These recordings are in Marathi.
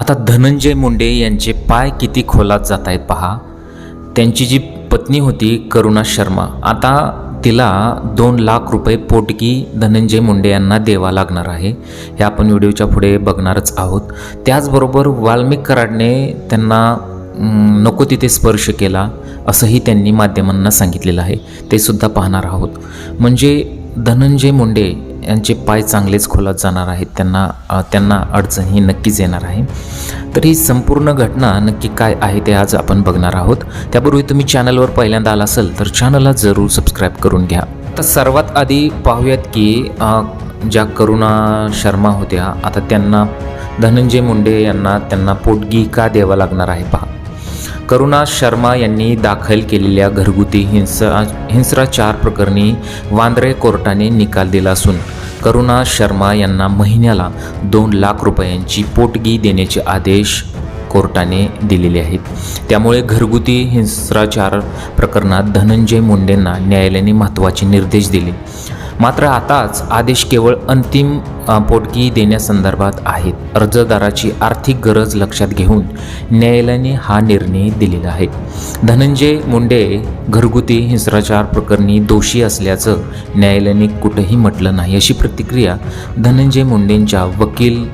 आता धनंजय मुंडे यांचे पाय किती खोलात जात आहेत पहा. त्यांची जी पत्नी होती करुणा शर्मा आता तिला दोन लाख रुपये पोटगी धनंजय मुंडे यांना द्यावा लागणार आहे. हे आपण व्हिडिओच्या पुढे बघणारच आहोत. त्याचबरोबर वाल्मिक कराडने त्यांना नको तिथे स्पर्श केला असंही त्यांनी माध्यमांना सांगितलेलं आहे. ते सुद्धा पाहणार आहोत. म्हणजे धनंजय मुंडे यांचे पाय चांगलेच खोलात जाणार आहेत. त्यांना त्यांना अडचण ही नक्कीच येणार आहे. तर ही संपूर्ण घटना नक्की काय आहे ते आज आपण बघणार आहोत. त्यापूर्वी तुम्ही चॅनलवर पहिल्यांदा आला असेल तर चॅनलला जरूर सबस्क्राईब करून घ्या. तर सर्वात आधी पाहूयात की ज्या करुणा शर्मा होत्या आता त्यांना धनंजय मुंडे यांना त्यांना पोटगी का द्यावा लागणार आहे पहा. करुणा शर्मा यांनी दाखल केलेल्या घरगुती हिंसा हिंसाचार प्रकरणी वांद्रे कोर्टाने निकाल दिला असून करुणा शर्मा यांना महिन्याला दोन लाख रुपयांची पोटगी देण्याचे आदेश कोर्टाने दिलेले आहेत. त्यामुळे घरगुती हिंसाचार प्रकरणात धनंजय मुंडेंना न्यायालयाने महत्त्वाचे निर्देश दिले. मात्र आताच आदेश केवळ अंतिम पोटगी देण्यासंदर्भात आहेत. अर्जदाराची आर्थिक गरज लक्षात घेऊन न्यायालयाने हा निर्णय दिलेला आहे. धनंजय मुंडे घरगुती हिंसाचार प्रकरणी दोषी असल्याचं न्यायालयाने कुठंही म्हटलं नाही अशी प्रतिक्रिया धनंजय मुंडेंच्या वकील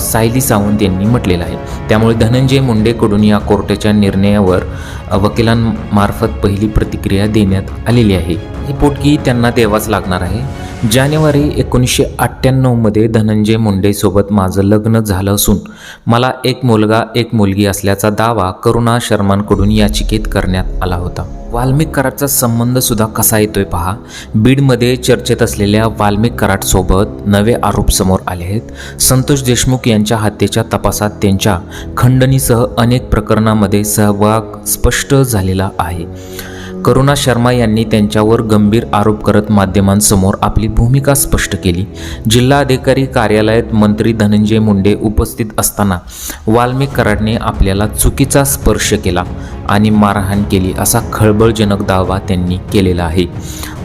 सायली सावंत यांनी म्हटलेलं आहे. त्यामुळे धनंजय मुंडेकडून या कोर्टाच्या निर्णयावर वकिलांमार्फत पहिली प्रतिक्रिया देण्यात आलेली आहे. ही पोटगी त्यांना द्यावाच लागणार आहे. जानेवारी एकोणीसशे अठ्ठ्याण्णवमध्ये धनंजय मुंडेसोबत माझं लग्न झालं असून मला एक मुलगा एक मुलगी असल्याचा दावा करुणा शर्मांकडून याचिकेत करण्यात आला होता. वाल्मिक कराडचा संबंधसुद्धा कसा येतोय पहा. बीडमध्ये चर्चेत असलेल्या वाल्मिक कराडसोबत नवे आरोप समोर आले आहेत. संतोष देशमुख यांच्या हत्येच्या तपासात त्यांच्या खंडणीसह अनेक प्रकरणामध्ये सहभाग स्पष्ट झालेला आहे. करुणा शर्मा यांनी त्यांच्यावर गंभीर आरोप करत माध्यमांसमोर आपली भूमिका स्पष्ट केली. जिल्हाधिकारी कार्यालयात मंत्री धनंजय मुंडे उपस्थित असताना वाल्मिक कराडने आपल्याला चुकीचा स्पर्श केला. आणि मारहाण केली असा खळबळजनक दावा त्यांनी केलेला आहे.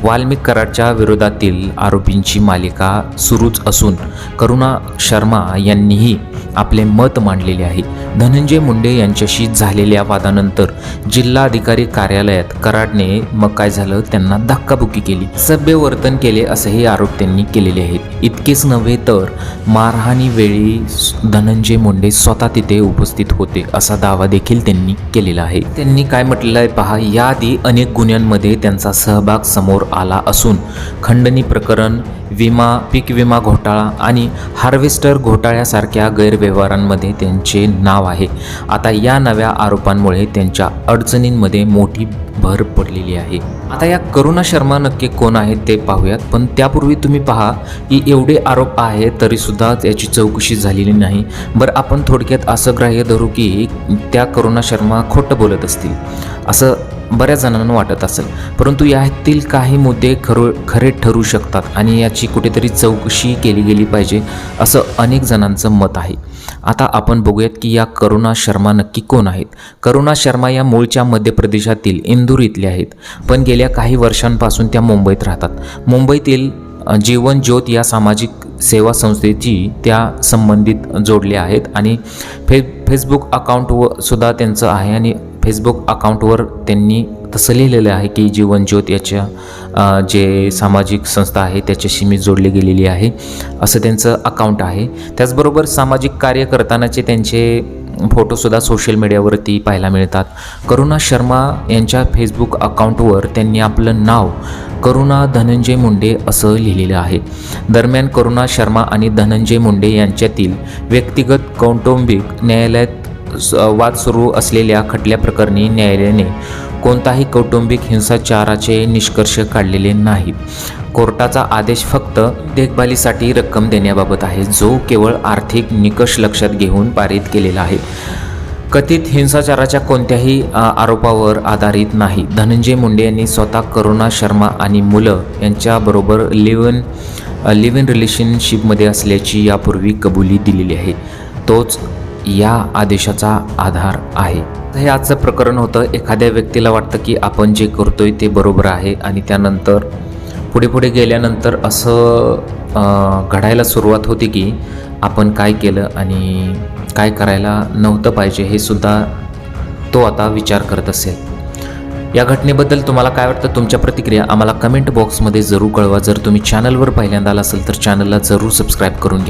वाल्मिक कराडच्या विरोधातील आरोपींची मालिका सुरूच असून करुणा शर्मा यांनीही आपले मत मांडलेले आहे. धनंजय मुंडे यांच्याशी झालेल्या वादानंतर जिल्हाधिकारी कार्यालयात कराडने मग काय झालं त्यांना धक्काबुक्की केली सभ्य वर्तन केले असेही आरोप त्यांनी केलेले आहेत. इतकेच नव्हे तर मारहाणीवेळी धनंजय मुंडे स्वतः तिथे उपस्थित होते असा दावा देखील त्यांनी केलेला आहे. त्यांनी काय म्हटलेलं आहे पहा याआधी अनेक गुन्ह्यांमध्ये त्यांचा सहभाग समोर आला असून खंडणी प्रकरण विमा पीक विमा घोटाळा आणि हार्वेस्टर घोटाळ्यासारख्या गैरव्यवहारांमध्ये त्यांचे नाव आहे. आता या नव्या आरोपांमुळे त्यांच्या अडचणींमध्ये मोठी भर पडलेली आहे. आता या करुणा शर्मा नक्की कोण आहेत ते पाहूयात. पण त्यापूर्वी तुम्ही पहा की एवढे आरोप आहेत तरीसुद्धा याची चौकशी झालेली नाही. बरं आपण थोडक्यात असं ग्राह्य धरू की त्या करुणा शर्मा खोटं बोलत असतील. असं बऱ्याच जणांना वाटत असेल. परंतु यातील काही मुद्दे खरो खरे ठरू शकतात आणि याची कुठेतरी चौकशी केली गेली पाहिजे असं अनेक जणांचं मत आहे. आता आपण बघूयात की या करुणा शर्मा नक्की कोण आहेत? करुणा शर्मा या मूळच्या मध्य प्रदेशातील इंदूर इथल्या आहेत. पण गेल्या काही वर्षांपासून त्या मुंबईत राहतात. मुंबईतील जीवन ज्योत या सामाजिक सेवा संस्थेची त्या संबंधित जोडले आहेत आणि फे फेसबुक अकाउंट व सुद्धा त्यांचं आहे आणि फेसबुक अकाउंटवर त्यांनी तसं लिहिलेलं आहे की जीवनज्योत याच्या जे सामाजिक संस्था आहे त्याच्याशी मी जोडली गेलेली आहे. असं त्यांचं अकाउंट आहे. त्याचबरोबर सामाजिक कार्य करतानाचे त्यांचे फोटोसुद्धा सोशल मीडियावरती पाहायला मिळतात. करुणा शर्मा यांच्या फेसबुक अकाउंटवर त्यांनी आपलं नाव करुणा धनंजय मुंडे असं लिहिलेलं आहे. दरम्यान करुणा शर्मा आणि धनंजय मुंडे यांच्यातील व्यक्तिगत कौटुंबिक न्यायालयात वाद सुरू असलेल्या खटल्याप्रकरणी न्यायालयाने कोणताही कौटुंबिक हिंसाचाराचे निष्कर्ष काढलेले नाहीत कोर्टाचा आदेश फक्त देखभालीसाठी रक्कम देण्याबाबत आहे जो केवळ आर्थिक निकष लक्षात घेऊन पारित केलेला आहे. कथित हिंसाचाराच्या कोणत्याही आरोपावर आधारित नाही. धनंजय मुंडे यांनी स्वतः करुणा शर्मा आणि मुलं यांच्याबरोबर लिव्ह इन लिव्ह इन रिलेशनशिपमध्ये असल्याची यापूर्वी कबुली दिलेली आहे. तोच या आदेशाचा आधार आहे. हे आजचं प्रकरण होतं एखाद्या व्यक्तीला वाटतं की आपण जे करतोय ते बरोबर आहे आणि त्यानंतर पुढे पुढे गेल्यानंतर असं घडायला सुरुवात होती की आपण काय केलं आणि काय करायला नव्हतं पाहिजे हे सुद्धा तो आता विचार करत असेल. या घटनेबद्दल तुम्हाला काय वाटतं? तुमच्या प्रतिक्रिया आम्हाला कमेंट बॉक्समध्ये जरूर कळवा. जर तुम्ही चॅनलवर पहिल्यांदा आला असेल तर चॅनलला जरूर सबस्क्राईब करून घ्या.